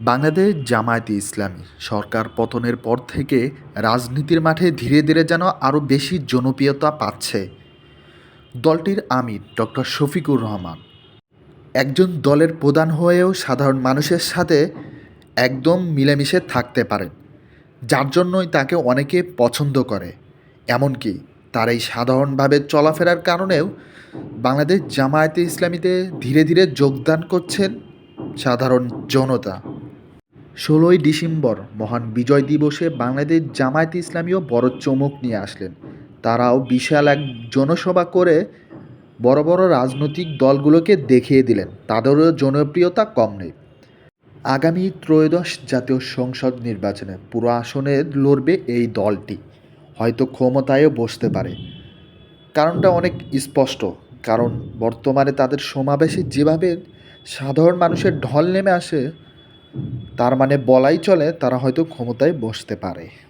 বাংলাদেশ জামায়াতে ইসলামী সরকার পতনের পর থেকে রাজনীতির মাঠে ধীরে ধীরে যেন আরও বেশি জনপ্রিয়তা পাচ্ছে। দলটির আমির ডক্টর শফিকুর রহমান। একজন দলের প্রধান হয়েও সাধারণ মানুষের সাথে একদম মিলেমিশে থাকতে পারেন, যার জন্যই তাকে অনেকে পছন্দ করে। এমনকি তার এই সাধারণভাবে চলাফেরার কারণেও বাংলাদেশ জামায়াতে ইসলামীতে ধীরে ধীরে যোগদান করছেন সাধারণ জনতা। ষোলোই ডিসেম্বর মহান বিজয় দিবসে বাংলাদেশ জামায়াতে ইসলামীও বড় চমক নিয়ে আসলেন। তারাও বিশাল এক জনসভা করে বড় বড় রাজনৈতিক দলগুলোকে দেখিয়ে দিলেন। তাদেরও জনপ্রিয়তা কম নেই। আগামী ত্রয়োদশ জাতীয় সংসদ নির্বাচনে পুরো আসনে লড়বে এই দলটি। হয়তো ক্ষমতায়ও বসতে পারে। কারণটা অনেক স্পষ্ট। কারণ বর্তমানে তাদের সমাবেশে যেভাবে সাধারণ মানুষের ঢল নেমে আসে তার মানে বলাই চলে তারা হয়তো ক্ষমতায় বসতে পারে।